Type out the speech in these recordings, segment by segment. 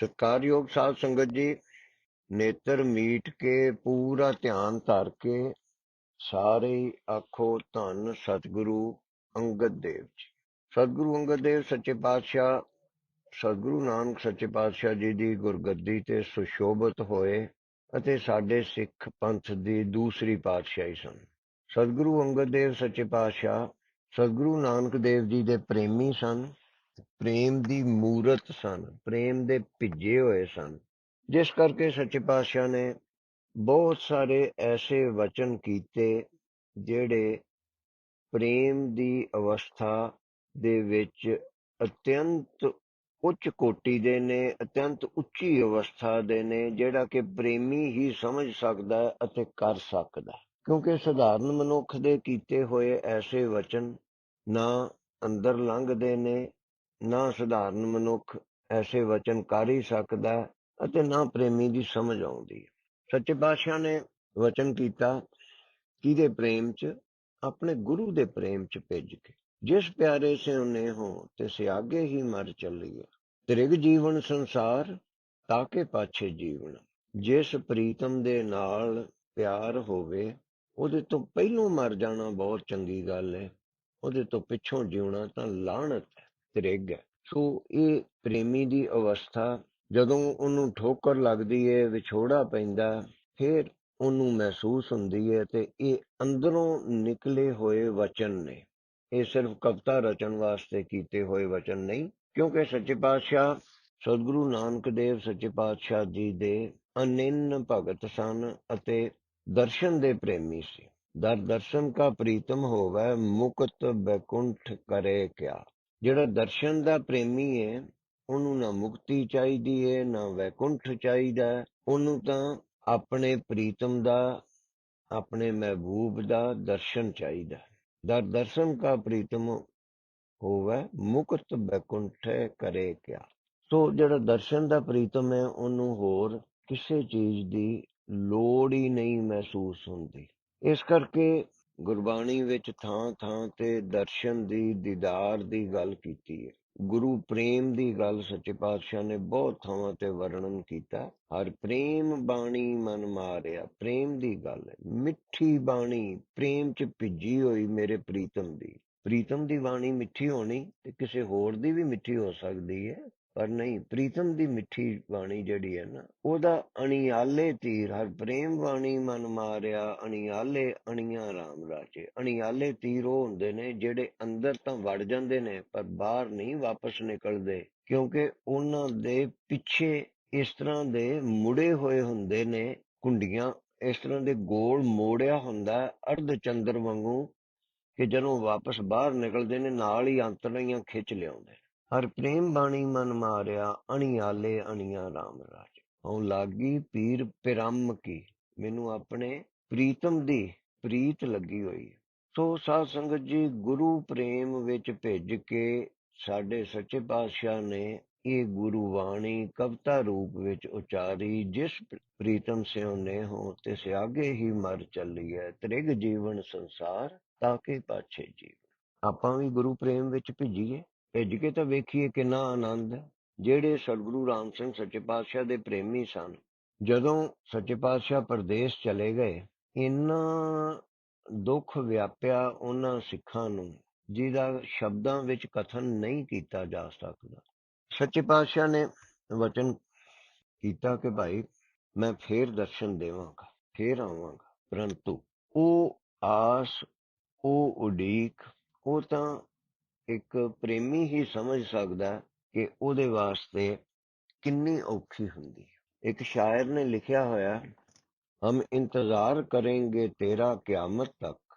ਸਤਿਕਾਰਯੋਗ ਸਾਧ ਸੰਗਤ ਜੀ, ਨੇਤਰ ਮੀਟ ਕੇ ਪੂਰਾ ਧਿਆਨ ਧਰ ਕੇ ਸਾਰੇ ਆਖੋ ਧੰਨ ਸਤਿਗੁਰੂ ਅੰਗਦ ਦੇਵ ਜੀ। ਸਤਿਗੁਰੂ ਅੰਗਦ ਦੇਵ, ਸੱਚੇ ਪਾਤਸ਼ਾਹ, ਸਤਿਗੁਰੂ ਨਾਨਕ ਸੱਚੇ ਪਾਤਸ਼ਾਹ ਜੀ ਦੀ ਗੁਰਗੱਦੀ ਤੇ ਸੁਸ਼ੋਭਿਤ ਹੋਏ ਅਤੇ ਸਾਡੇ ਸਿੱਖ ਪੰਥ ਦੀ ਦੂਸਰੀ ਪਾਤਸ਼ਾਹੀ ਸਨ। ਸਤਿਗੁਰੂ ਅੰਗਦ ਦੇਵ, ਸੱਚੇ ਪਾਤਸ਼ਾਹ, ਸਤਿਗੁਰੂ ਨਾਨਕ ਦੇਵ ਜੀ ਦੇ ਪ੍ਰੇਮੀ ਸਨ। ਪ੍ਰੇਮ ਦੀ ਮੂਰਤ ਸਨ, ਪ੍ਰੇਮ ਦੇ ਭਿੱਜੇ ਹੋਏ ਸਨ ਜਿਸ ਕਰਕੇ ਸੱਚੇ ਪਾਤਸ਼ਾਹ ਨੇ ਬਹੁਤ ਸਾਰੇ ਐਸੇ ਵਚਨ ਕੀਤੇ ਜਿਹੜੇ ਪ੍ਰੇਮ ਦੀ ਅਵਸਥਾ ਦੇ ਵਿੱਚ ਅਤਿਅੰਤ ਉੱਚ ਕੋਟੀ ਦੇ ਨੇ, ਅਤਿਅੰਤ ਉੱਚੀ ਅਵਸਥਾ ਦੇ ਨੇ, ਜਿਹੜਾ ਕਿ ਪ੍ਰੇਮੀ ਹੀ ਸਮਝ ਸਕਦਾ ਹੈ ਅਤੇ ਕਰ ਸਕਦਾ ਹੈ। ਕਿਉਂਕਿ ਸਧਾਰਨ ਮਨੁੱਖ ਦੇ ਕੀਤੇ ਹੋਏ ਐਸੇ ਵਚਨ ਨਾ ਅੰਦਰ ਲੰਘਦੇ ਨੇ ਨਾ ਸਧਾਰਨ ਮਨੁੱਖ ਐਸੇ ਵਚਨ ਕਰ ਹੀ ਸਕਦਾ ਅਤੇ ਨਾ ਪ੍ਰੇਮੀ ਦੀ ਸਮਝ ਆਉਂਦੀ ਹੈ। ਸੱਚੇ ਪਾਤਸ਼ਾਹ ਨੇ ਵਚਨ ਕੀਤਾ, ਕਿਹਦੇ ਪ੍ਰੇਮ ਚ? ਆਪਣੇ ਗੁਰੂ ਦੇ ਪ੍ਰੇਮ ਚ ਭਿੱਜ ਕੇ। ਜਿਸ ਪਿਆਰੇ ਸੇ ਉਹਨੇ ਹੋ, ਤੇ ਸਿਆਗੇ ਹੀ ਮਰ ਚੱਲੀਏ। ਤ੍ਰਿਗ ਜੀਵਨ ਸੰਸਾਰ, ਤਾਕੇ ਪਾਛੇ ਜੀਵਨ। ਜਿਸ ਪ੍ਰੀਤਮ ਦੇ ਨਾਲ ਪਿਆਰ ਹੋਵੇ, ਉਹਦੇ ਤੋਂ ਪਹਿਲੋਂ ਮਰ ਜਾਣਾ ਬਹੁਤ ਚੰਗੀ ਗੱਲ ਹੈ। ਉਹਦੇ ਤੋਂ ਪਿੱਛੋਂ ਜਿਉਣਾ ਤਾਂ ਲਾਹਣਤ ਹੈ। ਤ੍ਰਿਗ। ਸੋ ਇਹ ਪ੍ਰੇਮੀ ਦੀ ਅਵਸਥਾ, ਜਦੋਂ ਉਹਨੂੰ ਠੋਕਰ ਲੱਗਦੀ ਹੈ ਵਿਛੋੜਾ ਪੈਂਦਾ, ਫਿਰ ਉਹਨੂੰ ਮਹਿਸੂਸ ਹੁੰਦੀ ਹੈ ਤੇ ਇਹ ਅੰਦਰੋਂ ਨਿਕਲੇ ਹੋਏ ਵਚਨ ਨੇ। ਇਹ ਸਿਰਫ ਕਵਿਤਾ ਰਚਨ ਵਾਸਤੇ ਕੀਤੇ ਹੋਏ ਵਚਨ ਨਹੀਂ, ਕਿਉਂਕਿ ਸੱਚੇ ਪਾਤਸ਼ਾਹ ਸਤਿਗੁਰੂ ਨਾਨਕ ਦੇਵ ਸੱਚੇ ਪਾਤਸ਼ਾਹ ਜੀ ਦੇ ਅਨਿੰਨ ਭਗਤ ਸਨ ਅਤੇ ਦਰਸ਼ਨ ਦੇ ਪ੍ਰੇਮੀ ਸੀ। ਦਰ ਦਰਸ਼ਨ ਕਾ ਪ੍ਰੀਤਮ ਹੋਵੇ ਮੁਕਤ ਬੈਕੁੰਠ ਕਰੇ ਕਿਆ। ਜਿਹੜਾ ਦਰਸ਼ਨ ਦਾ ਪ੍ਰੇਮੀ ਹੈ, ਉਹਨੂੰ ਨਾ ਮੁਕਤੀ ਚਾਹੀਦੀ ਹੈ, ਨਾ ਵੈਕੁੰਠ ਚਾਹੀਦਾ ਉਹਨੂੰ ਤਾਂ ਆਪਣੇ ਪ੍ਰੀਤਮ ਦਾ, ਆਪਣੇ ਮਹਿਬੂਬ ਦਾ ਦਰਸ਼ਨ ਚਾਹੀਦਾ ਦਰ ਦਰਸ਼ਨ ਕਾ ਪ੍ਰੀਤਮ ਹੋਵੇ, ਮੁਕਤ ਬੈਕੁੰਠ ਕਰੇ ਕਿਆ? ਸੋ ਜਿਹੜਾ ਦਰਸ਼ਨ ਦਾ ਪ੍ਰੀਤਮ ਹੈ, ਉਹਨੂੰ ਹੋਰ ਕਿਸੇ ਚੀਜ਼ ਦੀ ਲੋੜ ਹੀ ਨਹੀਂ ਮਹਿਸੂਸ ਹੁੰਦੀ। ਇਸ ਕਰਕੇ ਗੁਰਬਾਣੀ ਵਿੱਚ ਥਾਂ ਥਾਂ ਤੇ ਦਰਸ਼ਨ ਦੀ, ਦੀਦਾਰ ਦੀ ਗੱਲ ਕੀਤੀ ਹੈ। ਗੁਰੂ ਪ੍ਰੇਮ ਦੀ ਗੱਲ ਸੱਚੇ ਪਾਤਸ਼ਾਹ ਨੇ ਬਹੁਤ ਥਾਵਾਂ ਤੇ ਵਰਣਨ ਕੀਤਾ। ਹਰ ਪ੍ਰੇਮ ਬਾਣੀ ਮਨ ਮਾਰਿਆ, ਪ੍ਰੇਮ ਦੀ ਗੱਲ ਹੈ। ਮਿੱਠੀ ਬਾਣੀ, ਪ੍ਰੇਮ ਚ ਭਿੱਜੀ ਹੋਈ ਮੇਰੇ ਪ੍ਰੀਤਮ ਦੀ। ਪ੍ਰੀਤਮ ਦੀ ਬਾਣੀ ਮਿੱਠੀ ਹੋਣੀ ਤੇ ਕਿਸੇ ਹੋਰ ਦੀ ਵੀ ਮਿੱਠੀ ਹੋ ਸਕਦੀ ਹੈ। ਪਰ ਨਹੀਂ, ਪ੍ਰੀਤਮ ਦੀ ਮਿੱਠੀ ਬਾਣੀ ਜਿਹੜੀ ਹੈ ਨਾ, ਉਹਦਾ ਅਣਿਆਲੇ ਤੀਰ, ਹਰ ਪ੍ਰੇਮ ਬਾਣੀ ਮਨ ਮਾਰਿਆ, ਅਣਿਆਲੇ ਅਣੀਆਂ ਰਾਮ ਰਾਜੇ। ਅਣਿਆਲੇ ਤੀਰ ਉਹ ਹੁੰਦੇ ਨੇ ਜਿਹੜੇ ਅੰਦਰ ਤਾਂ ਵੜ ਜਾਂਦੇ ਨੇ, ਪਰ ਬਾਹਰ ਨਹੀਂ ਵਾਪਸ ਨਿਕਲਦੇ, ਕਿਉਂਕਿ ਉਹਨਾਂ ਦੇ ਪਿੱਛੇ ਇਸ ਤਰ੍ਹਾਂ ਦੇ ਮੁੜੇ ਹੋਏ ਹੁੰਦੇ ਨੇ, ਕੁੰਡੀਆਂ ਇਸ ਤਰ੍ਹਾਂ ਦੇ ਗੋਲ ਮੋੜਿਆ ਹੁੰਦਾ ਅਰਧ ਚੰਦਰ ਵਾਂਗੂ ਕਿ ਜਦੋਂ ਵਾਪਸ ਬਾਹਰ ਨਿਕਲਦੇ ਨੇ, ਨਾਲ ਹੀ ਅੰਤੜੀਆਂ ਖਿੱਚ ਲਿਆਉਂਦੇ ਹਰ ਪ੍ਰੇਮ ਬਾਣੀ ਮਨ ਮਾਰਿਆ, ਅਣਿਆਲੇ ਅਣਿਆ RAM ਰਾਜ। ਹਉ ਲਾਗੀ ਪੀਰ ਪਿਰਮ ਕੀ, ਮੈਨੂੰ ਆਪਣੇ ਪ੍ਰੀਤਮ ਦੀ ਪ੍ਰੀਤ ਲੱਗੀ ਹੋਈ। ਹੈ। ਸੋ ਸਾਧ ਸੰਗਤ ਜੀ, ਗੁਰੂ ਪ੍ਰੇਮ ਵਿੱਚ ਭਿੱਜ ਕੇ ਸਾਡੇ ਸੱਚੇ ਪਾਤਸ਼ਾਹ ਨੇ ਇਹ ਗੁਰੂ ਬਾਣੀ ਕਵਿਤਾ ਰੂਪ ਵਿੱਚ ਉਚਾਰੀ, ਜਿਸ ਪ੍ਰੀਤਮ ਸਿਉ ਨੇ ਹੋ ਤੇ ਸਿਆਗੇ ਹੀ ਮਰ ਚੱਲੀ ਹੈ ਤ੍ਰਿਗ ਜੀਵਨ ਸੰਸਾਰ, ਤਾਕੇ ਪਾਛੇ ਜੀਵਨ। ਆਪਾਂ ਵੀ ਗੁਰੂ ਪ੍ਰੇਮ ਵਿੱਚ ਭਿੱਜੀਏ। ਭਿੱਜ ਕੇ ਤਾਂ ਵੇਖੀਏ ਕਿੰਨਾ ਆਨੰਦ ਹੈ। ਜਿਹੜੇ ਸਤਿਗੁਰੂ ਰਾਮ ਸਿੰਘ ਸੱਚੇ ਪਾਤਸ਼ਾਹ ਦੇ ਪ੍ਰੇਮੀ ਸਨ, ਜਦੋਂ ਸੱਚੇ ਪਾਤਸ਼ਾਹ ਪ੍ਰਦੇਸ਼ ਚਲੇ ਗਏ, ਇੰਨਾ ਦੁੱਖ ਵਿਆਪਿਆ ਉਹਨਾਂ ਸਿੱਖਾਂ ਨੂੰ, ਜਿਹਦਾ ਸ਼ਬਦਾਂ ਵਿੱਚ ਕਥਨ ਨਹੀਂ ਕੀਤਾ ਜਾ ਸਕਦਾ ਸੱਚੇ ਪਾਤਸ਼ਾਹ ਨੇ ਵਚਨ ਕੀਤਾ ਕਿ ਭਾਈ, ਮੈਂ ਫੇਰ ਦਰਸ਼ਨ ਦੇਵਾਂਗਾ, ਫੇਰ ਆਵਾਂਗਾ, ਪਰੰਤੂ ਉਹ ਆਸ, ਉਹ ਉਡੀਕ, ਉਹ ਤਾਂ ਇੱਕ ਪ੍ਰੇਮੀ ਹੀ ਸਮਝ ਸਕਦਾ ਕਿ ਉਹਦੇ ਵਾਸਤੇ ਕਿੰਨੀ ਔਖੀ ਹੁੰਦੀ ਹੈ। ਇੱਕ ਸ਼ਾਇਰ ਨੇ ਲਿਖਿਆ ਹੋਇਆ, ਹਮ ਇੰਤਜ਼ਾਰ ਕਰਾਂਗੇ ਤੇਰਾ ਕਿਆਮਤ ਤੱਕ,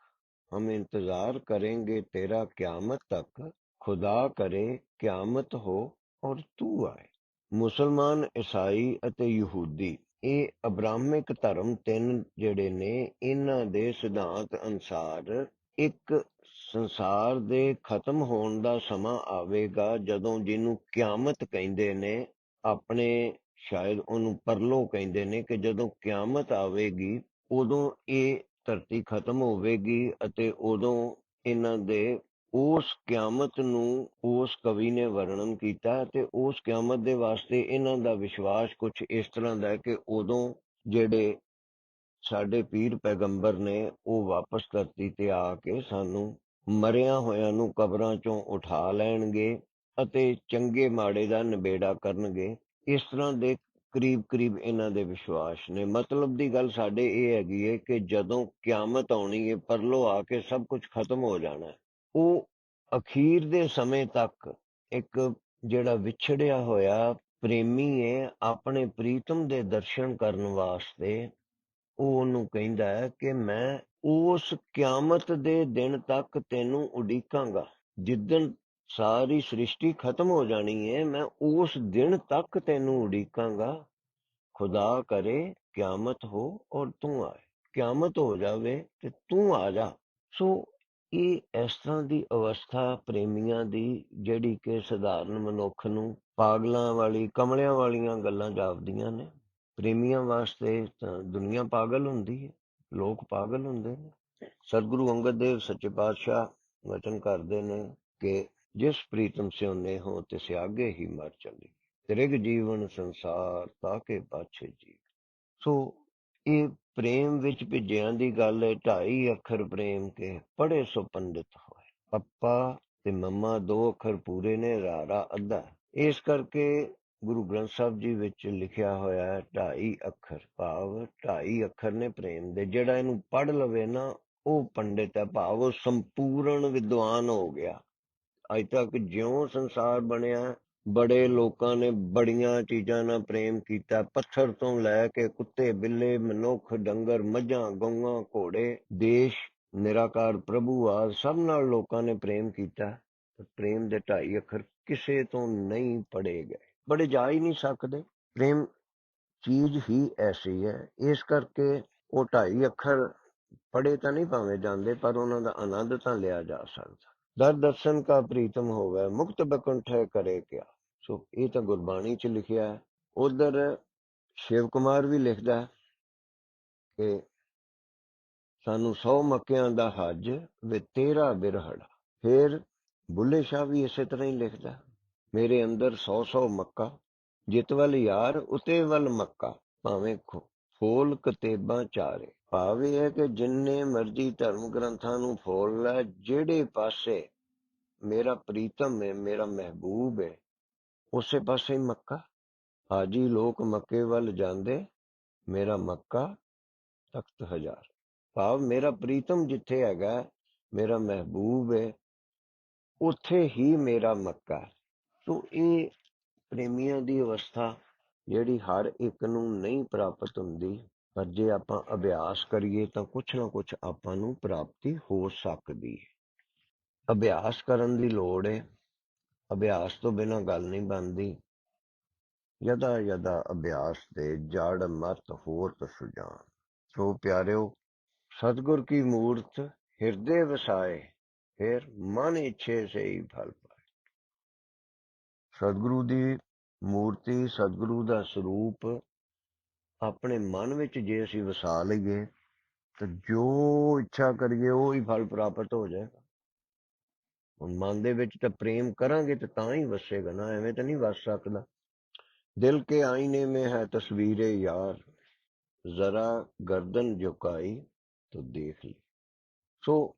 ਹਮ ਇੰਤਜ਼ਾਰ ਕਰਾਂਗੇ ਤੇਰਾ ਕਿਆਮਤ ਤੱਕ, ਖੁਦਾ ਕਰੇ ਕਿਆਮਤ ਹੋ ਔਰ ਤੂੰ ਆਏ। ਮੁਸਲਮਾਨ, ਈਸਾਈ ਅਤੇ ਯਹੂਦੀ, ਇਹ ਅਬਰਾਹਮਿਕ ਧਰਮ ਤਿੰਨ ਜਿਹੜੇ ਨੇ, ਇਹਨਾਂ ਦੇ ਸਿਧਾਂਤ ਅਨਸਾਰ ਇੱਕ ਸੰਸਾਰ ਦੇ ਖਤਮ ਹੋਣ ਦਾ ਸਮਾਂ ਆਵੇਗਾ ਜਦੋਂ ਜਿਹਨੂੰ ਕਿਆਮਤ ਕਹਿੰਦੇ ਨੇ, ਆਪਣੇ ਸ਼ਾਇਦ ਉਹਨੂੰ ਪਰਲੋ ਕਹਿੰਦੇ ਨੇ ਕਿ ਜਦੋਂ ਕਿਆਮਤ ਆਵੇਗੀ, ਉਦੋਂ ਇਹ ਧਰਤੀ ਖਤਮ ਹੋਵੇਗੀ ਅਤੇ ਉਦੋਂ ਇਹਨਾਂ ਦੇ ਉਸ ਕਿਆਮਤ ਨੂੰ ਉਸ ਕਵੀ ਨੇ ਵਰਣਨ ਕੀਤਾ ਤੇ ਉਸ ਕਿਆਮਤ ਦੇ ਵਾਸਤੇ ਇਹਨਾਂ ਦਾ ਵਿਸ਼ਵਾਸ ਕੁਝ ਇਸ ਤਰ੍ਹਾਂ ਦਾ ਹੈ ਕਿ ਉਦੋਂ ਜਿਹੜੇ ਸਾਡੇ ਪੀਰ ਪੈਗੰਬਰ ਨੇ ਉਹ ਵਾਪਸ ਧਰਤੀ ਤੇ ਆ ਕੇ ਸਾਨੂੰ ਮਰਿਆਂ ਹੋਇਆਂ ਨੂੰ ਕਬਰਾਂ ਚੋਂ ਉਠਾ ਲੈਣਗੇ ਅਤੇ ਚੰਗੇ ਮਾੜੇ ਦਾ ਨਿਬੇੜਾ ਕਰਨਗੇ। ਇਸ ਤਰ੍ਹਾਂ ਦੇ ਕਰੀਬ ਕਰੀਬ ਇਹਨਾਂ ਦੇ ਵਿਸ਼ਵਾਸ ਨੇ। ਮਤਲਬ ਦੀ ਗੱਲ ਸਾਡੇ ਇਹ ਹੈਗੀ ਹੈ ਕਿ ਜਦੋਂ ਕਿਆਮਤ ਆਉਣੀ ਹੈ ਪਰਲੋ ਆ ਕੇ ਸਭ ਕੁਝ ਖਤਮ ਹੋ ਜਾਣਾ ਉਹ ਅਖੀਰ ਦੇ ਸਮੇਂ ਤੱਕ ਇੱਕ ਜਿਹੜਾ ਵਿਛੜਿਆ ਹੋਇਆ ਪ੍ਰੇਮੀ ਹੈ ਆਪਣੇ ਪ੍ਰੀਤਮ ਦੇ ਦਰਸ਼ਨ ਕਰਨ ਵਾਸਤੇ ਉਹ ਉਹਨੂੰ ਕਹਿੰਦਾ ਹੈ ਕਿ ਮੈਂ ਉਸ ਕਿਆਮਤ ਦੇ ਦਿਨ ਤੱਕ ਤੈਨੂੰ ਉਡੀਕਾਂਗਾ। ਜਿੱਦਣ ਸਾਰੀ ਸ੍ਰਿਸ਼ਟੀ ਖਤਮ ਹੋ ਜਾਣੀ ਹੈ ਮੈਂ ਉਸ ਦਿਨ ਤੱਕ ਤੈਨੂੰ ਉਡੀਕਾਂਗਾ। ਖੁਦਾ ਕਰੇ ਕਿਆਮਤ ਹੋ ਔਰ ਤੂੰ ਆਏ ਕਿਆਮਤ ਹੋ ਜਾਵੇ ਤੇ ਤੂੰ ਆ ਜਾ। ਸੋ ਇਹ ਇਸ ਤਰ੍ਹਾਂ ਦੀ ਅਵਸਥਾ ਪ੍ਰੇਮੀਆਂ ਦੀ ਜਿਹੜੀ ਕਿ ਸਧਾਰਨ ਮਨੁੱਖ ਨੂੰ ਪਾਗਲਾਂ ਵਾਲੀ, ਕਮਲਿਆਂ ਵਾਲੀਆਂ ਗੱਲਾਂ ਜਾਪਦੀਆਂ ਨੇ। ਪ੍ਰੇਮੀਆਂ ਵਾਸਤੇ ਤਾਂ ਦੁਨੀਆ ਪਾਗਲ ਹੁੰਦੀ ਹੈ, ਲੋਕ ਪਾਗਲ ਹੁੰਦੇ ਨੇ। ਸਤਿਗੁਰੂ ਅੰਗਦ ਦੇਵ ਸੱਚੇ ਪਾਤਸ਼ਾਹ ਵਚਨ ਕਰਦੇ ਨੇ ਕਿ ਜਿਸ ਪ੍ਰੀਤਮ ਸਿਉਨੇ ਹੋ ਤਿਸ ਆਗੇ ਹੀ ਮਰ ਚਲੀ। ਤ੍ਰਿਗ ਜੀਵਨ ਸੰਸਾਰ ਤਾਕੇ ਪਾਛੇ ਜੀ ਸੋ ਇਹ ਪ੍ਰੇਮ ਵਿੱਚ ਭਿੱਜਿਆਂ ਦੀ ਗੱਲ ਹੈ, ਢਾਈ ਅੱਖਰ ਪ੍ਰੇਮ ਕੇ ਪੜੇ ਸੋ ਪੰਡਿਤ ਹੋਏ। ਪੱਪਾ ਤੇ ਮੰਮਾ ਦੋ ਅੱਖਰ ਪੂਰੇ ਨੇ, ਰਾਰਾ ਅੱਧਾ। ਇਸ ਕਰਕੇ ਗੁਰੂ ਗ੍ਰੰਥ ਸਾਹਿਬ ਜੀ ਵਿੱਚ ਲਿਖਿਆ ਹੋਇਆ ਹੈ, ਢਾਈ ਅੱਖਰ ਭਾਵ, ਢਾਈ ਅੱਖਰ ਨੇ ਪ੍ਰੇਮ ਦੇ। ਜਿਹੜਾ ਇਹਨੂੰ ਪੜ ਲਵੇ ਨਾ, ਉਹ ਪੰਡਿਤ ਹੈ ਭਾਵ, ਉਹ ਸੰਪੂਰਨ ਵਿਦਵਾਨ ਹੋ ਗਿਆ। ਅੱਜ ਤੱਕ ਜਿਉਂ ਸੰਸਾਰ ਬਣਿਆ, ਬੜੇ ਲੋਕਾਂ ਨੇ ਬੜੀਆਂ ਚੀਜ਼ਾਂ ਨਾਲ ਪ੍ਰੇਮ ਕੀਤਾ। ਪੱਥਰ ਤੋਂ ਲੈ ਕੇ ਕੁੱਤੇ, ਬਿੱਲੇ, ਮਨੁੱਖ, ਡੰਗਰ, ਮੱਝਾਂ, ਗਊਆਂ, ਘੋੜੇ, ਦੇਸ਼ ਨਿਰਾਕਾਰ, ਪ੍ਰਭੂ ਆ ਸਭ ਨਾਲ ਲੋਕਾਂ ਨੇ ਪ੍ਰੇਮ ਕੀਤਾ। ਪਰ ਪ੍ਰੇਮ ਦੇ ਢਾਈ ਅੱਖਰ ਕਿਸੇ ਤੋਂ ਨਹੀਂ ਪੜੇ ਗਏ। ਬੜੇ ਜਾ ਹੀ ਨਹੀਂ ਸਕਦੇ। ਪ੍ਰੇਮ ਚੀਜ਼ ਹੀ ਐਸੀ ਹੈ। ਇਸ ਕਰਕੇ ਉਹ ਢਾਈ ਅੱਖਰ ਪੜੇ ਤਾਂ ਨਹੀਂ ਭਾਵੇਂ ਜਾਂਦੇ, ਪਰ ਉਹਨਾਂ ਦਾ ਆਨੰਦ ਤਾਂ ਲਿਆ ਜਾ ਸਕਦਾ। ਦਰ ਦਰਸ਼ਨ ਕਾ ਪ੍ਰੀਤਮ ਹੋਵੇ, ਮੁਕਤ ਬਕੰਠ ਕਰੇ ਕਿਆ। ਸੋ ਇਹ ਤਾਂ ਗੁਰਬਾਣੀ ਚ ਲਿਖਿਆ ਹੈ। ਉਧਰ ਸ਼ਿਵ ਕੁਮਾਰ ਵੀ ਲਿਖਦਾ ਹੈ ਕਿ ਸਾਨੂੰ 100 ਮੱਕਿਆਂ ਦਾ ਹੱਜ ਵੇ ਤੇਰਾ ਬਿਰਹੜਾ। ਫਿਰ ਬੁੱਲੇ ਸ਼ਾਹ ਵੀ ਇਸੇ ਤਰ੍ਹਾਂ ਹੀ ਲਿਖਦਾ ਮੇਰੇ ਅੰਦਰ 100 100 ਮੱਕਾ, ਜਿਤ ਵੱਲ ਯਾਰ, ਉਤੇ ਵੱਲ ਮੱਕਾ, ਭਾਵੇਂ ਫੋਲ ਕਤੇਬਾਂ ਚਾਰੇ। ਭਾਵ ਇਹ ਹੈ ਕਿ ਜਿੰਨੇ ਮਰਜ਼ੀ ਧਰਮ ਗ੍ਰੰਥਾਂ ਨੂੰ ਫੋਲ ਲੈ, ਜਿਹੜੇ ਪਾਸੇ ਮੇਰਾ ਪ੍ਰੀਤਮ ਹੈ, ਮੇਰਾ ਮਹਿਬੂਬ ਹੈ, ਉਸੇ ਪਾਸੇ ਮੱਕਾ। ਹਾਜੀ ਲੋਕ ਮੱਕੇ ਵੱਲ ਜਾਂਦੇ, ਮੇਰਾ ਮੱਕਾ ਤਖਤ ਹਜ਼ਾਰ। ਭਾਵ ਮੇਰਾ ਪ੍ਰੀਤਮ ਜਿੱਥੇ ਹੈਗਾ, ਮੇਰਾ ਮਹਿਬੂਬ ਹੈ, ਉੱਥੇ ਹੀ ਮੇਰਾ ਮੱਕਾ ਸੋ ਇਹ ਪ੍ਰੇਮੀਆਂ ਦੀ ਅਵਸਥਾ ਜਿਹੜੀ ਹਰ ਇੱਕ ਨੂੰ ਨਹੀਂ ਪ੍ਰਾਪਤ ਹੁੰਦੀ, ਪਰ ਜੇ ਆਪਾਂ ਅਭਿਆਸ ਕਰੀਏ ਤਾਂ ਕੁਛ ਨਾ ਕੁਛ ਆਪਾਂ ਨੂੰ ਪ੍ਰਾਪਤੀ ਹੋ ਸਕਦੀ ਹੈ। ਅਭਿਆਸ ਕਰਨ ਦੀ ਲੋੜ ਹੈ ਅਭਿਆਸ ਤੋਂ ਬਿਨਾਂ ਗੱਲ ਨਹੀਂ ਬਣਦੀ। ਯਦਾ ਯਦਾ ਅਭਿਆਸ ਦੇ ਜੜ ਮਤ ਹੋਰ ਸੁਜਾਨ ਸੋ ਪਿਆਰਿਓ, ਸਤਿਗੁਰ ਕੀ ਮੂਰਤ, ਹਿਰਦੇ ਵਸਾਏ, ਫਿਰ ਮਨ ਇੱਛੇ ਸੇ ਹੀ ਫਲ ਸਤਿਗੁਰੂ ਦੀ ਮੂਰਤੀ ਸਤਿਗੁਰੂ ਦਾ ਸਰੂਪ ਆਪਣੇ ਮਨ ਵਿੱਚ ਜੇ ਅਸੀਂ ਵਸਾ ਲਈਏ ਤਾਂ ਜੋ ਇੱਛਾ ਕਰੀਏ ਉਹ ਹੀ ਫਲ ਪ੍ਰਾਪਤ ਹੋ ਜਾਏਗਾ। ਹੁਣ ਮਨ ਦੇ ਵਿੱਚ ਤਾਂ ਪ੍ਰੇਮ ਕਰਾਂਗੇ ਤਾਂ ਤਾਂ ਹੀ ਵਸੇਗਾ ਨਾ ਐਵੇਂ ਤਾਂ ਨਹੀਂ ਵਸ ਸਕਦਾ। ਦਿਲ ਕੇ ਆਇਨੇ ਮੇ ਹੈ ਤਸਵੀਰੇ ਯਾਰ ਜ਼ਰਾ ਗਰਦਨ ਝੁਕਾਈ तो ਦੇਖ ली ਸੋ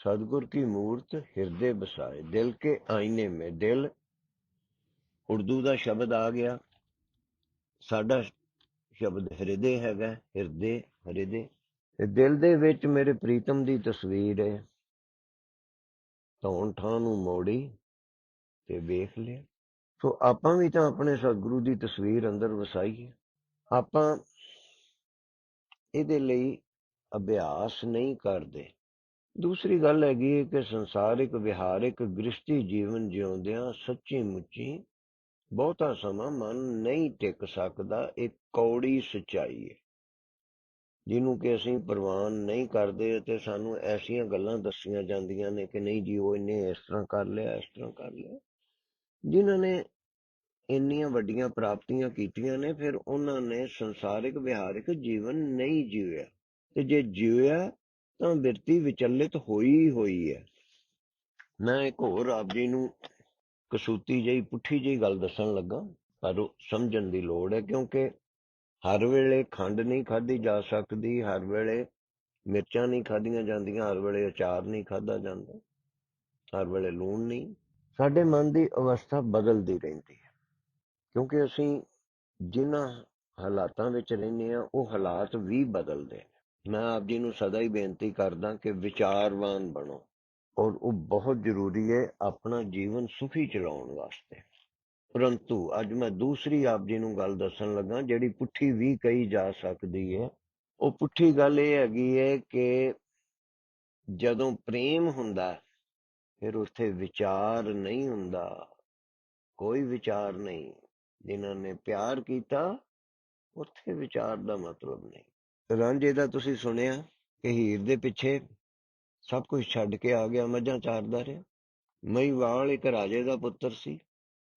so, ਕੀ ਮੂਰਤ ਹਿਰਦੇ हृदय ਦਿਲ ਕੇ के आईने में दिल ਉਰਦੂ ਦਾ ਸ਼ਬਦ ਆ ਗਿਆ। ਸਾਡਾ ਸ਼ਬਦ ਹਿਰਦੇ ਹੈਗਾ, ਹਿਰਦੇ ਹਿਰਦੇ। ਤੇ ਦਿਲ ਦੇ ਵਿੱਚ ਮੇਰੇ ਪ੍ਰੀਤਮ ਦੀ ਤਸਵੀਰ ਹੈ। ਧੌਣ ਨੂੰ ਮੋੜੀ ਤੇ ਵੇਖ ਲਿਆ। ਸੋ ਆਪਾਂ ਵੀ ਤਾਂ ਆਪਣੇ ਸਤਿਗੁਰੂ ਦੀ ਤਸਵੀਰ ਅੰਦਰ ਵਸਾਈਏ। ਆਪਾਂ ਇਹਦੇ ਲਈ ਅਭਿਆਸ ਨਹੀਂ ਕਰਦੇ। ਦੂਸਰੀ ਗੱਲ ਹੈਗੀ ਹੈ ਕਿ ਸੰਸਾਰਿਕ, ਵਿਹਾਰਿਕ ਗ੍ਰਸਤੀ ਜੀਵਨ ਜਿਉਂਦਿਆਂ ਸੱਚੀ ਮੁੱਚੀ ਬਹੁਤਾ ਸਮਾਂ ਮਨ ਨਹੀਂ ਟਿਕ ਸਕਦਾ ਇਹ ਕੌੜੀ ਸਚਾਈ ਹੈ ਜਿਹਨੂੰ ਕਿ ਅਸੀਂ ਪ੍ਰਵਾਨ ਨਹੀਂ ਕਰਦੇ ਤੇ ਸਾਨੂੰ ਐਸੀਆਂ ਗੱਲਾਂ ਦੱਸੀਆਂ ਜਾਂਦੀਆਂ ਨੇ ਕਿ ਨਹੀਂ ਜੀ, ਉਹ ਇਹਨੇ ਇਸ ਤਰ੍ਹਾਂ ਕਰ ਲਿਆ, ਇਸ ਤਰ੍ਹਾਂ ਕਰ ਲਿਆ। ਜਿਨ੍ਹਾਂ ਨੇ ਇੰਨੀਆਂ ਵੱਡੀਆਂ ਪ੍ਰਾਪਤੀਆਂ ਕੀਤੀਆਂ ਨੇ, ਫਿਰ ਉਹਨਾਂ ਨੇ ਸੰਸਾਰਿਕ ਵਿਹਾਰਿਕ ਜੀਵਨ ਨਹੀਂ ਜੀਵਿਆ। ਤੇ ਜੇ ਜੀਵਿਆ, ਤਾਂ ਬਿਰਤੀ ਵਿਚਲਿਤ ਹੋਈ ਹੋਈ ਹੈ। ਮੈਂ ਇੱਕ ਹੋਰ ਆਪ ਜੀ ਨੂੰ ਕਸੂਤੀ ਜਿਹੀ, ਪੁੱਠੀ ਜਿਹੀ ਗੱਲ ਦੱਸਣ ਲੱਗਾ, ਪਰ ਸਮਝਣ ਦੀ ਲੋੜ ਹੈ, ਕਿਉਂਕਿ ਹਰ ਵੇਲੇ ਖੰਡ ਨਹੀਂ ਖਾਧੀ ਜਾ ਸਕਦੀ, ਹਰ ਵੇਲੇ ਮਿਰਚਾਂ ਨਹੀਂ ਖਾਧੀਆਂ ਜਾਂਦੀਆਂ, ਹਰ ਵੇਲੇ ਅਚਾਰ ਨਹੀਂ ਖਾਧਾ ਜਾਂਦਾ, ਹਰ ਵੇਲੇ ਲੂਣ ਨਹੀਂ। ਸਾਡੇ ਮਨ ਦੀ ਅਵਸਥਾ ਬਦਲਦੀ ਰਹਿੰਦੀ ਹੈ, ਕਿਉਂਕਿ ਅਸੀਂ ਜਿਨ੍ਹਾਂ ਹਾਲਾਤਾਂ ਵਿੱਚ ਰਹਿੰਦੇ ਆ ਉਹ ਹਾਲਾਤ ਵੀ ਬਦਲਦੇ ਨੇ। ਮੈਂ ਆਪ ਜੀ ਨੂੰ ਸਦਾ ਹੀ ਬੇਨਤੀ ਕਰਦਾ ਕਿ ਵਿਚਾਰਵਾਨ ਬਣੋ। ਔਰ ਉਹ ਬਹੁਤ ਜ਼ਰੂਰੀ ਹੈ ਆਪਣਾ ਜੀਵਨ ਸੁਖੀ ਚਲਾਉਣ ਵਾਸਤੇ। ਪਰੰਤੂ ਅੱਜ ਮੈਂ ਦੂਸਰੀ ਆਪ ਜੀ ਨੂੰ ਗੱਲ ਦੱਸਣ ਲੱਗਾ, ਜਿਹੜੀ ਪੁੱਠੀ ਵੀ ਕਹੀ ਜਾ ਸਕਦੀ ਹੈ। ਉਹ ਪੁੱਠੀ ਗੱਲ ਇਹ ਹੈਗੀ ਹੈ ਕਿ ਜਦੋਂ ਪ੍ਰੇਮ ਹੁੰਦਾ, ਫਿਰ ਉੱਥੇ ਵਿਚਾਰ ਨਹੀਂ ਹੁੰਦਾ। ਕੋਈ ਵਿਚਾਰ ਨਹੀਂ। ਜਿਨ੍ਹਾਂ ਨੇ ਪਿਆਰ ਕੀਤਾ, ਉੱਥੇ ਵਿਚਾਰ ਦਾ ਮਤਲਬ ਨਹੀਂ। ਰਾਂਝੇ ਦਾ ਤੁਸੀਂ ਸੁਣਿਆ ਕਿ ਹੀਰ ਦੇ ਪਿੱਛੇ ਸਭ ਕੁਝ ਛੱਡ ਕੇ ਆ ਗਿਆ ਮੱਝਾਂ ਚਾਰਦਾ ਰਿਹਾ। ਮਹੀਵਾਲ ਇੱਕ ਰਾਜੇ ਦਾ ਪੁੱਤਰ ਸੀ।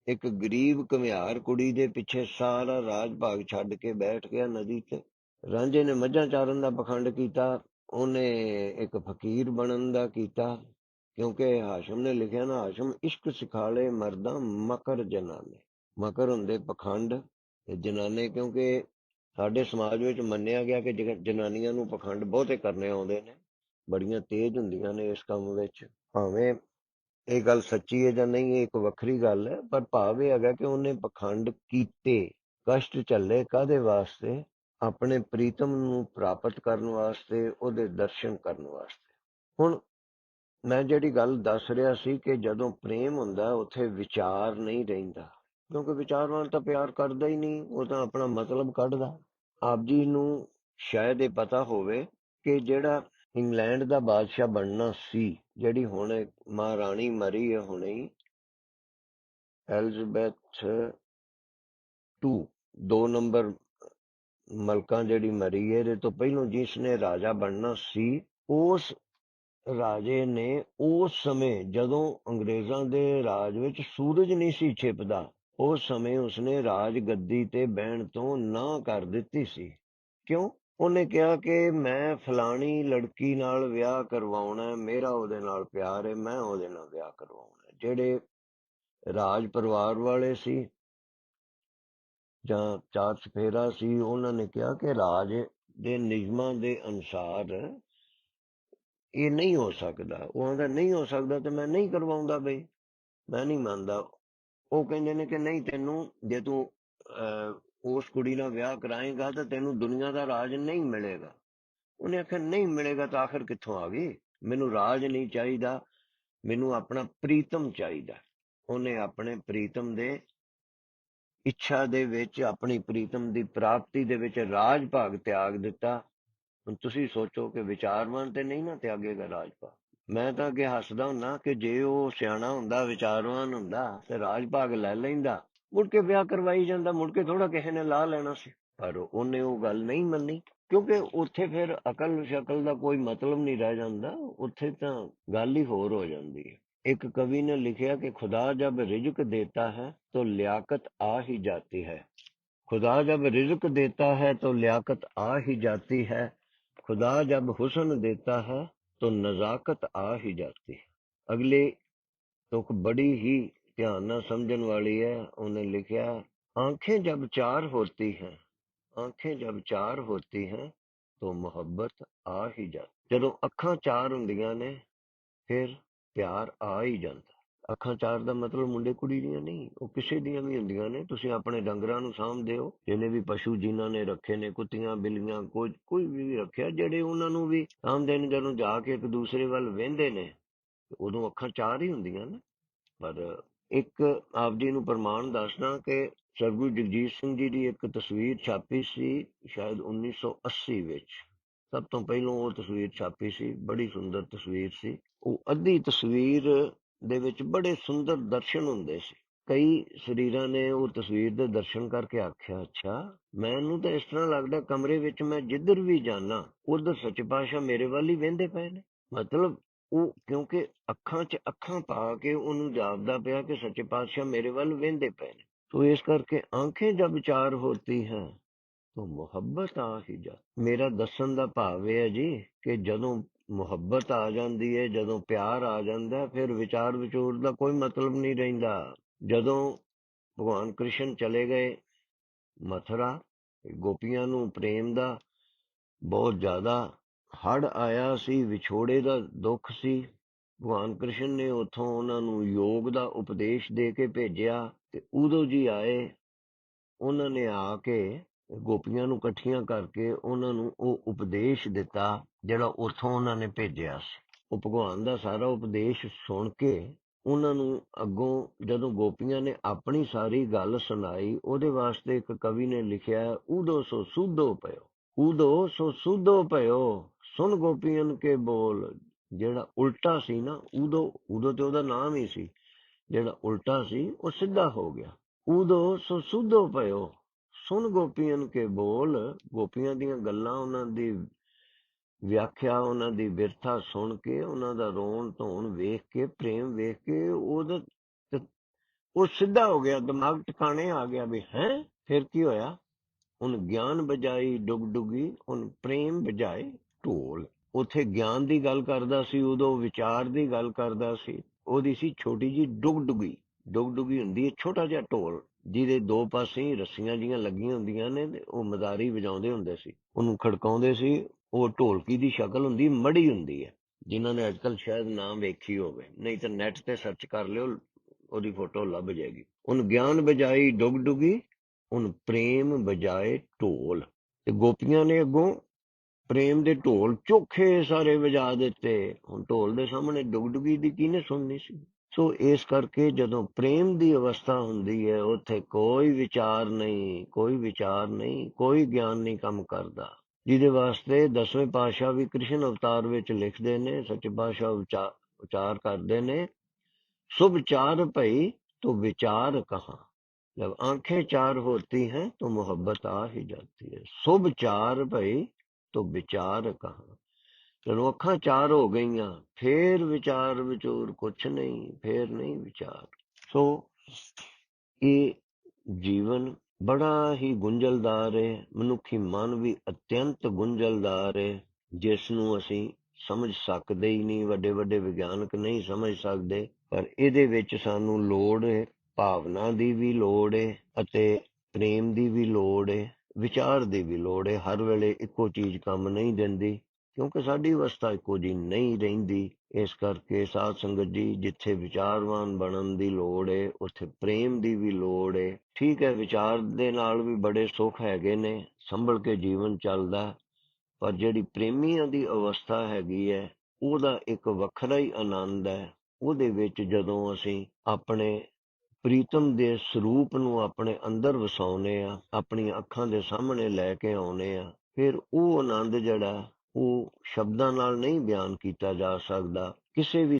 ਇੱਕ ਗਰੀਬ ਘਮਿਆਰ ਕੁੜੀ ਦੇ ਪਿੱਛੇ ਸਾਰਾ ਰਾਜ ਭਾਗ ਛੱਡ ਕੇ ਬੈਠ ਗਿਆ ਨਦੀ ਤੇ ਰਾਂਝੇ ਨੇ ਮੱਝਾਂ ਚਾਰਨ ਦਾ ਪਖੰਡ ਕੀਤਾ, ਉਹਨੇ ਇੱਕ ਫਕੀਰ ਬਣਨ ਦਾ ਕੀਤਾ, ਕਿਉਂਕਿ ਹਾਸ਼ਮ ਨੇ ਲਿਖਿਆ ਨਾ, ਹਾਸ਼ਮ ਇਸ਼ਕ ਸਿਖਾਲੇ ਮਰਦਾਂ ਮਕਰ ਜਨਾਨੇ। ਮਕਰ ਹੁੰਦੇ ਪਖੰਡ ਤੇ ਜਨਾਨੇ ਕਿਉਂਕਿ ਸਾਡੇ ਸਮਾਜ ਵਿੱਚ ਮੰਨਿਆ ਗਿਆ ਕਿ ਜਨਾਨੀਆਂ ਨੂੰ ਪਖੰਡ ਬਹੁਤੇ ਕਰਨੇ ਆਉਂਦੇ ਨੇ। ਬੜੀਆਂ ਤੇਜ਼ ਹੁੰਦੀਆਂ ਨੇ ਇਸ ਕੰਮ ਵਿੱਚ। ਭਾਵੇਂ ਇਹ ਗੱਲ ਸੱਚੀ ਹੈ ਜਾਂ ਨਹੀਂ, ਇਹ ਇੱਕ ਵੱਖਰੀ ਗੱਲ ਹੈ, ਪਰ ਭਾਵ ਇਹ ਹੈਗਾ ਕਿ ਉਹਨੇ ਪਖੰਡ ਕੀਤੇ, ਕਸ਼ਟ ਝੱਲੇ ਕਾਦੇ ਵਾਸਤੇ? ਆਪਣੇ ਪ੍ਰੀਤਮ ਨੂੰ ਪ੍ਰਾਪਤ ਕਰਨ ਵਾਸਤੇ, ਉਹਦੇ ਦਰਸ਼ਨ ਕਰਨ ਵਾਸਤੇ। ਹੁਣ ਮੈਂ ਜਿਹੜੀ ਗੱਲ ਦੱਸ ਰਿਹਾ ਸੀ ਕਿ ਜਦੋਂ ਪ੍ਰੇਮ ਹੁੰਦਾ, ਉੱਥੇ ਵਿਚਾਰ ਨਹੀਂ ਰਹਿੰਦਾ। ਕਿਉਂਕਿ ਵਿਚਾਰਵਾਨ ਤਾਂ ਪਿਆਰ ਕਰਦਾ ਹੀ ਨਹੀਂ, ਉਹ ਤਾਂ ਆਪਣਾ ਮਤਲਬ ਕੱਢਦਾ। ਆਪ ਜੀ ਨੂੰ ਸ਼ਾਇਦ ਇਹ ਪਤਾ ਹੋਵੇ ਕਿ ਜਿਹੜਾ ਇੰਗਲੈਂਡ ਦਾ ਬਾਦਸ਼ਾਹ ਬਣਨਾ ਸੀ, ਜਿਹੜੀ ਹੁਣ ਮਹਾਰਾਣੀ ਮਰੀ ਹੈ ਹੁਣੇ ਹੀ। ਐਲਿਜ਼ਬੈਥ 2 ਦੋ ਨੰਬਰ ਮਲਕਾਂ ਜਿਹੜੀ ਮਰੀ ਹੈ, ਇਹਦੇ ਤੋਂ ਪਹਿਲਾਂ ਜਿਸ ਨੇ ਰਾਜਾ ਬਣਨਾ ਸੀ, ਉਸ ਰਾਜੇ ਨੇ ਉਸ ਸਮੇਂ ਜਦੋਂ ਅੰਗਰੇਜ਼ਾਂ ਦੇ ਰਾਜ ਵਿੱਚ ਸੂਰਜ ਨਹੀਂ ਸੀ ਛਿਪਦਾ, ਉਸ ਸਮੇਂ ਉਸਨੇ ਰਾਜ ਗੱਦੀ ਤੇ ਬਹਿਣ ਤੋਂ ਨਾ ਕਰ ਦਿੱਤੀ ਸੀ। ਕਿਉਂ? ਉਹਨੇ ਕਿਹਾ ਕਿ ਮੈਂ ਫਲਾਣੀ ਲੜਕੀ ਨਾਲ ਵਿਆਹ ਕਰਵਾਉਣਾ ਹੈ ਮੇਰਾ ਉਹਦੇ ਨਾਲ ਪਿਆਰ ਹੈ ਮੈਂ ਉਹਦੇ ਨਾਲ ਵਿਆਹ ਕਰਵਾਉਣਾ ਹੈ। ਜਿਹੜੇ ਰਾਜ ਪਰਿਵਾਰ ਵਾਲੇ ਸੀ ਜਾਂ ਚਾਰ ਸਫੇਰਾ ਸੀ ਉਹਨਾਂ ਨੇ ਕਿਹਾ ਕਿ ਰਾਜ ਦੇ ਨਿਯਮਾਂ ਦੇ ਅਨੁਸਾਰ ਇਹ ਨਹੀਂ ਹੋ ਸਕਦਾ। ਉਹ ਆਂਦਾ ਨਹੀਂ ਹੋ ਸਕਦਾ ਤੇ ਮੈਂ ਨਹੀਂ ਕਰਵਾਉਂਦਾ ਬਈ ਮੈਂ ਨਹੀਂ ਮੰਨਦਾ। ਉਹ ਕਹਿੰਦੇ ਨੇ ਕਿ ਨਹੀਂ ਤੈਨੂੰ ਜੇ ਤੂੰ ਅਹ, ਉਸ ਕੁੜੀ ਨਾਲ ਵਿਆਹ ਕਰਾਏਗਾ ਤਾਂ ਤੈਨੂੰ ਦੁਨੀਆ ਦਾ ਰਾਜ ਨਹੀਂ ਮਿਲੇਗਾ। ਉਹਨੇ ਆਖਿਆ, ਨਹੀਂ ਮਿਲੇਗਾ ਤਾਂ ਆਖਰ ਕਿੱਥੋਂ ਆ ਗਈ? ਮੈਨੂੰ ਰਾਜ ਨਹੀਂ ਚਾਹੀਦਾ, ਮੈਨੂੰ ਆਪਣਾ ਪ੍ਰੀਤਮ ਚਾਹੀਦਾ। ਉਹਨੇ ਆਪਣੇ ਪ੍ਰੀਤਮ ਦੇ ਇੱਛਾ ਦੇ ਵਿੱਚ, ਆਪਣੀ ਪ੍ਰੀਤਮ ਦੀ ਪ੍ਰਾਪਤੀ ਦੇ ਵਿੱਚ ਰਾਜ ਭਾਗ ਤਿਆਗ ਦਿੱਤਾ। ਹੁਣ ਤੁਸੀਂ ਸੋਚੋ ਕਿ ਵਿਚਾਰਵਾਨ ਤੇ ਨਹੀਂ ਨਾ ਤਿਆਗੇਗਾ ਰਾਜ ਭਾਗ। ਮੈਂ ਤਾਂ ਅੱਗੇ ਹੱਸਦਾ ਹੁੰਨਾ ਕਿ ਜੇ ਉਹ ਸਿਆਣਾ ਹੁੰਦਾ, ਵਿਚਾਰਵਾਨ ਹੁੰਦਾ, ਤੇ ਰਾਜ ਭਾਗ ਲੈ ਲੈਂਦਾ। ਮੁੜ ਕੇ ਵਿਆਹ ਕਰਵਾਈ ਜਾਂਦਾ, ਮੁੜ ਕੇ ਥੋੜਾ ਕਿਸੇ ਨੇ ਲਾ ਲੈਣਾ ਸੀ। ਪਰ ਉਹਨੇ ਉਹ ਗੱਲ ਨਹੀਂ ਮੰਨੀ, ਕਿਉਂਕਿ ਉੱਥੇ ਫਿਰ ਅਕਲ ਸ਼ਕਲ ਦਾ ਕੋਈ ਮਤਲਬ ਨਹੀਂ ਰਹਿ ਜਾਂਦਾ, ਉੱਥੇ ਤਾਂ ਗੱਲ ਹੀ ਹੋਰ ਹੋ ਜਾਂਦੀ ਹੈ। ਇੱਕ ਕਵੀ ਨੇ ਲਿਖਿਆ ਕਿ ਖੁਦਾ ਜਦ ਰਿਜ਼ਕ ਦੇਤਾ ਹੈ, ਤੋ ਲਿਆਕਤ ਆ ਹੀ ਜਾਤੀ ਹੈ। ਖੁਦਾ ਜਦ ਰਿਜ਼ਕ ਦੇਤਾ ਹੈ, ਤੋ ਲਿਆਕਤ ਆ ਹੀ ਜਾਤੀ ਹੈ। ਖੁਦਾ ਜਬ ਹੁਸਨ ਦੇਤਾ ਹੈ, ਤੋ ਨਜ਼ਾਕਤ ਆ ਹੀ ਜਾਤੀ ਹੈ। ਅਗਲੇ ਤੁਕ ਬੜੀ ਹੀ ध्यान न समझन वाली है उन्हें लिखा आंखें जब चार होती हैं आंखें जब चार होती हैं तो मोहब्बत आ ही जाती ਜਦੋਂ ਅੱਖਾਂ ਚਾਰ ਹੁੰਦੀਆਂ ਨੇ ਫਿਰ ਪਿਆਰ ਆ ਹੀ ਜਾਂਦਾ ਅੱਖਾਂ ਚਾਰ ਦਾ ਮਤਲਬ ਮੁੰਡੇ ਕੁੜੀ ਦੀਆਂ ਨਹੀਂ ਉਹ ਕਿਸੇ ਦੀਆਂ ਵੀ ਹੁੰਦੀਆਂ ਨੇ ਤੁਸੀਂ ਆਪਣੇ ਡੰਗਰਾਂ ਨੂੰ ਸਾਂਭਦੇ ਹੋ ਜਿਹਨੇ ਵੀ ਪਸ਼ੂ ਜਿਨ੍ਹਾਂ ਨੇ ਰੱਖੇ ਨੇ ਕੁੱਤੀਆਂ ਬਿੱਲੀਆਂ ਕੋਈ ਕੋਈ ਵੀ ਰੱਖਿਆ ਜਿਹੜੇ ਉਹਨਾਂ ਨੂੰ ਵੀ ਸਾਂਭਦੇ ਨੇ ਜਦੋਂ ਜਾ ਕੇ ਇੱਕ ਦੂਸਰੇ ਵੱਲ ਵੇਂਦੇ ਨੇ ਉਦੋਂ ਅੱਖਾਂ ਚਾਰ ਹੀ ਹੁੰਦੀਆਂ ਨੇ ਪਰ ਇੱਕ ਆਪ ਜੀ ਨੂੰ ਪ੍ਰਮਾਣ ਦੱਸਦਾ ਕਿ ਸਰਗੁਰੂ ਜਗਜੀਤ ਸਿੰਘ ਜੀ ਦੀ ਇੱਕ ਤਸਵੀਰ ਛਾਪੀ ਸੀ ਸ਼ਾਇਦ 1980 ਵਿੱਚ। ਸਭ ਤੋਂ ਪਹਿਲਾਂ ਉਹ ਤਸਵੀਰ ਛਾਪੀ ਸੀ, ਬੜੀ ਸੁੰਦਰ ਤਸਵੀਰ ਸੀ। ਉਹ ਅੱਧੀ ਤਸਵੀਰ ਦੇ ਵਿੱਚ ਬੜੇ ਸੁੰਦਰ ਦਰਸ਼ਨ ਹੁੰਦੇ ਸੀ। ਕਈ ਸਰੀਰਾਂ ਨੇ ਉਹ ਤਸਵੀਰ ਦੇ ਦਰਸ਼ਨ ਕਰਕੇ ਆਖਿਆ, ਅੱਛਾ, ਮੈਨੂੰ ਤਾਂ ਇਸ ਤਰ੍ਹਾਂ ਲੱਗਦਾ ਕਮਰੇ ਵਿੱਚ ਮੈਂ ਜਿੱਧਰ ਵੀ ਜਾਣਾ ਉਧਰ ਸੱਚੇ ਪਾਤਸ਼ਾਹ ਮੇਰੇ ਵੱਲ ਹੀ ਵੇਂਦੇ ਪਏ ਨੇ। ਮਤਲਬ ਉਹ ਕਿਉਂਕਿ ਅੱਖਾਂ 'ਚ ਅੱਖਾਂ ਪਾ ਕੇ ਉਹਨੂੰ ਜਾਪਦਾ ਪਿਆ ਕਿ ਸੱਚੇ ਪਾਤਸ਼ਾਹ ਮੇਰੇ ਵੱਲ ਵੇਂਦੇ ਪਏ ਨੇ। ਤੋ ਇਸ ਕਰਕੇ ਆਂਖੇ ਜਬ ਚਾਰ ਹੋਤੀ ਹੈ, ਤੋ ਮੁਹੱਬਤ ਆ ਹੀ ਜਾ। ਮੇਰਾ ਦੱਸਣ ਦਾ ਭਾਵ ਇਹ ਹੈ ਜੀ ਕਿ ਜਦੋਂ ਮੁਹੱਬਤ ਆ ਜਾਂਦੀ ਹੈ, ਜਦੋਂ ਪਿਆਰ ਆ ਜਾਂਦਾ, ਫਿਰ ਵਿਚਾਰ ਵਿਚੂਰ ਦਾ ਕੋਈ ਮਤਲਬ ਨਹੀਂ ਰਹਿੰਦਾ। ਜਦੋਂ ਭਗਵਾਨ ਕ੍ਰਿਸ਼ਨ ਚਲੇ ਗਏ ਮਥੁਰਾ ਗੋਪੀਆਂ ਨੂੰ ਪ੍ਰੇਮ ਦਾ ਬਹੁਤ ਜ਼ਿਆਦਾ ਹੜ ਆਇਆ ਸੀ, ਵਿਛੋੜੇ ਦਾ ਦੁੱਖ ਸੀ। ਭਗਵਾਨ ਕ੍ਰਿਸ਼ਨ ਨੇ ਉੱਥੋਂ ਉਹਨਾਂ ਨੂੰ ਯੋਗ ਦਾ ਉਪਦੇਸ਼ ਦੇ ਕੇ ਭੇਜਿਆ ਤੇ ਉਦੋਂ ਜੀ ਆਏ। ਉਹਨਾਂ ਨੇ ਆ ਕੇ ਗੋਪੀਆਂ ਨੂੰ ਇਕੱਠੀਆਂ ਕਰਕੇ ਉਹਨਾਂ ਨੂੰ ਉਹ ਉਪਦੇਸ਼ ਦਿੱਤਾ, ਜਿਹੜਾ ਉਥੋਂ ਉਹਨਾਂ ਨੇ ਭੇਜਿਆ ਸੀ। ਉਹ ਭਗਵਾਨ ਦਾ ਸਾਰਾ ਉਪਦੇਸ਼ ਸੁਣ ਕੇ ਉਹਨਾਂ ਨੂੰ ਅੱਗੋਂ ਜਦੋਂ ਗੋਪੀਆਂ ਨੇ ਆਪਣੀ ਸਾਰੀ ਗੱਲ ਸੁਣਾਈ, ਉਹਦੇ ਵਾਸਤੇ ਇੱਕ ਕਵੀ ਨੇ ਲਿਖਿਆ, ਉਦੋ ਸੋ ਸੁਧੋ ਪਇਓ, ਉਦੋ ਸੋ ਸੁਧੋ ਪਇਓ। ਸੁਣ ਗੋਪੀਆਂ ਕੇ ਬੋਲ, ਜਿਹੜਾ ਉਲਟਾ ਸੀ ਨਾ, ਉਦੋਂ ਉਦੋਂ ਤੇ ਉਹਦਾ ਨਾਮ ਹੀ ਸੀ। ਜਿਹੜਾ ਉਲਟਾ ਸੀ, ਉਹ ਸਿੱਧਾ ਹੋ ਗਿਆ। ਉਦੋਂ ਸੋ ਸੁਧੋ ਪਇਓ। ਸੁਣ ਗੋਪੀਆਂ ਕੇ ਬੋਲ। ਗੋਪੀਆਂ ਦੀਆਂ ਗੱਲਾਂ ਉਹਨਾਂ ਦੀ ਵਿਆਖਿਆ, ਉਹਨਾਂ ਦੀ ਵਿਰਥਾ ਸੁਣ ਕੇ, ਉਹਨਾਂ ਦਾ ਰੋਣ ਧੋਣ ਵੇਖ ਕੇ, ਪ੍ਰੇਮ ਵੇਖ ਕੇ, ਉਹਦਾ ਉਹ ਸਿੱਧਾ ਹੋ ਗਿਆ। ਦਿਮਾਗ ਟਿਕਾਣੇ ਆ ਗਿਆ ਵੀ, ਹੈ? ਫਿਰ ਕੀ ਹੋਇਆ? ਹੁਣ ਗਿਆਨ ਬਜਾਈ ਡੁਗ ਡੁਗੀ ਹੁਣ ਪ੍ਰੇਮ ਬਜਾਏ। ਢੋਲ ਉਥੇ ਗਿਆਨ ਦੀ ਗੱਲ ਕਰਦਾ ਸੀ, ਉਦੋਂ ਵਿਚਾਰ ਦੀ ਗੱਲ ਕਰਦਾ ਸੀ, ਉਹਦੀ ਸੀ ਛੋਟੀ ਜੀ ਡੁਗ ਡੁਗੀ ਹੁੰਦੀ ਹੈ, ਛੋਟਾ ਜਿਹਾ ਢੋਲ, ਜਿਹਦੇ ਦੋ ਪਾਸੇ ਰੱਸੀਆਂ ਜੀਆਂ ਲੱਗੀਆਂ ਹੁੰਦੀਆਂ ਨੇ ਤੇ ਉਹ ਮਦਾਰੀ ਵਜਾਉਂਦੇ ਹੁੰਦੇ ਸੀ, ਉਹਨੂੰ ਖੜਕਾਉਂਦੇ ਸੀ, ਉਹ ਢੋਲਕੀ ਦੀ ਸ਼ਕਲ ਹੁੰਦੀ, ਮੜੀ ਹੁੰਦੀ ਹੈ, ਜਿਨ੍ਹਾਂ ਨੇ ਅੱਜਕੱਲ ਸ਼ਾਇਦ ਨਾਮ ਵੇਖੀ ਹੋਵੇ, ਨਹੀਂ ਤਾਂ ਨੈਟ ਤੇ ਸਰਚ ਕਰ ਲਿਓ, ਉਹਦੀ ਫੋਟੋ ਲੱਭ ਜਾਏਗੀ ਉਹਨ ਗਿਆਨ ਬਜਾਈ ਡੁਗ ਡੁਗੀ ਉਹਨ ਪ੍ਰੇਮ ਬਜਾਏ ਢੋਲ, ਤੇ ਗੋਪੀਆਂ ਨੇ ਅੱਗੋਂ ਪ੍ਰੇਮ ਦੇ ਢੋਲ ਚੋਖੇ ਸਾਰੇ ਵਜਾ ਦਿੱਤੇ। ਹੁਣ ਢੋਲ ਦੇ ਸਾਹਮਣੇ ਡੁਗਡੁਗੀ ਦੀ ਕਿਹਨੇ ਸੁਣਨੀ ਸੀ? ਸੋ ਇਸ ਕਰਕੇ ਜਦੋਂ ਪ੍ਰੇਮ ਦੀ ਅਵਸਥਾ ਹੁੰਦੀ ਹੈ, ਉੱਥੇ ਕੋਈ ਵਿਚਾਰ ਨਹੀਂ, ਕੋਈ ਵਿਚਾਰ ਨਹੀਂ, ਕੋਈ ਗਿਆਨ ਨਹੀਂ ਕੰਮ ਕਰਦਾ। ਜਿਹਦੇ ਵਾਸਤੇ ਦਸਵੇਂ ਪਾਸ਼ਾ ਵੀ ਕ੍ਰਿਸ਼ਨ ਅਵਤਾਰ ਵਿੱਚ ਲਿਖਦੇ ਨੇ, ਸੱਚੇ ਪਾਸ਼ਾ ਉਚਾਰ ਕਰਦੇ ਨੇ, ਸੁਭ ਚਾਰ ਭਈ ਤੋ ਵਿਚਾਰ ਕਹਾ। ਜਦ ਆਂਖੇ ਚਾਰ ਹੋਤੀ ਹੈ ਤੋ ਮੁਹੱਬਤ ਆ ਹੀ ਜਾਂਦੀ ਹੈ। ਸੁਭ ਚਾਰ ਭਈ ਤੋ ਵਿਚਾਰ ਕਹਾ। ਜਦੋਂ ਅੱਖਾਂ ਚਾਰ ਹੋ ਗਈਆਂ, ਫੇਰ ਵਿਚਾਰ ਵਿਚੋਰ ਕੁਛ ਨਹੀਂ, ਫੇਰ ਨਹੀਂ ਵਿਚਾਰ। ਸੋ ਇਹ ਜੀਵਨ ਬੜਾ ਹੀ ਗੁੰਝਲਦਾਰ ਹੈ। ਮਨੁੱਖੀ ਮਨ ਵੀ ਅਤਿਅੰਤ ਗੁੰਝਲਦਾਰ ਹੈ ਜਿਸ ਨੂੰ ਅਸੀਂ ਸਮਝ ਸਕਦੇ ਹੀ ਨਹੀਂ। ਵੱਡੇ ਵੱਡੇ ਵਿਗਿਆਨਕ ਨਹੀਂ ਸਮਝ ਸਕਦੇ, ਪਰ ਇਹਦੇ ਵਿੱਚ ਸਾਨੂੰ ਲੋੜ ਹੈ, ਭਾਵਨਾ ਦੀ ਵੀ ਲੋੜ ਹੈ ਅਤੇ ਪ੍ਰੇਮ ਦੀ ਵੀ ਲੋੜ ਹੈ। ਵਿਚਾਰ ਦੀ ਵੀ ਲੋੜ ਹੈ ਹਰ ਵੇਲੇ ਇੱਕੋ ਚੀਜ਼ ਕੰਮ ਨਹੀਂ ਦਿੰਦੀ, ਕਿਉਂਕਿ ਸਾਡੀ ਅਵਸਥਾ ਇੱਕੋ ਜੀ ਨਹੀਂ ਰਹਿੰਦੀ। ਇਸ ਕਰਕੇ ਸਾਧ ਸੰਗਤ ਜੀ, ਜਿੱਥੇ ਵਿਚਾਰਵਾਨ ਬਣਨ ਦੀ ਲੋੜ ਹੈ ਉੱਥੇ ਪ੍ਰੇਮ ਦੀ ਵੀ ਲੋੜ ਏ। ਠੀਕ ਹੈ, ਵਿਚਾਰ ਦੇ ਨਾਲ ਵੀ ਬੜੇ ਸੁੱਖ ਹੈਗੇ ਨੇ, ਸੰਭਲ ਕੇ ਜੀਵਨ ਚੱਲਦਾ, ਪਰ ਜਿਹੜੀ ਪ੍ਰੇਮੀਆਂ ਦੀ ਅਵਸਥਾ ਹੈਗੀ ਹੈ ਉਹਦਾ ਇੱਕ ਵੱਖਰਾ ਹੀ ਆਨੰਦ ਹੈ। ਉਹਦੇ ਵਿੱਚ ਜਦੋਂ ਅਸੀਂ ਆਪਣੇ ਪ੍ਰੀਤਮ ਦੇ ਸਰੂਪ ਨੂੰ ਆਪਣੇ ਅੰਦਰ ਵਸਾਉਨੇ ਆ, ਆਪਣੀਆਂ ਅੱਖਾਂ ਦੇ ਸਾਹਮਣੇ ਲੈ ਕੇ ਆਉਨੇ ਆ। ਫਿਰ ਉਹ ਆਨੰਦ ਜਿਹੜਾ, ਉਹ ਸ਼ਬਦਾਂ ਨਾਲ ਨਹੀਂ ਬਿਆਨ ਕੀਤਾ ਜਾ ਸਕਦਾ। ਕਿਸੇ ਵੀ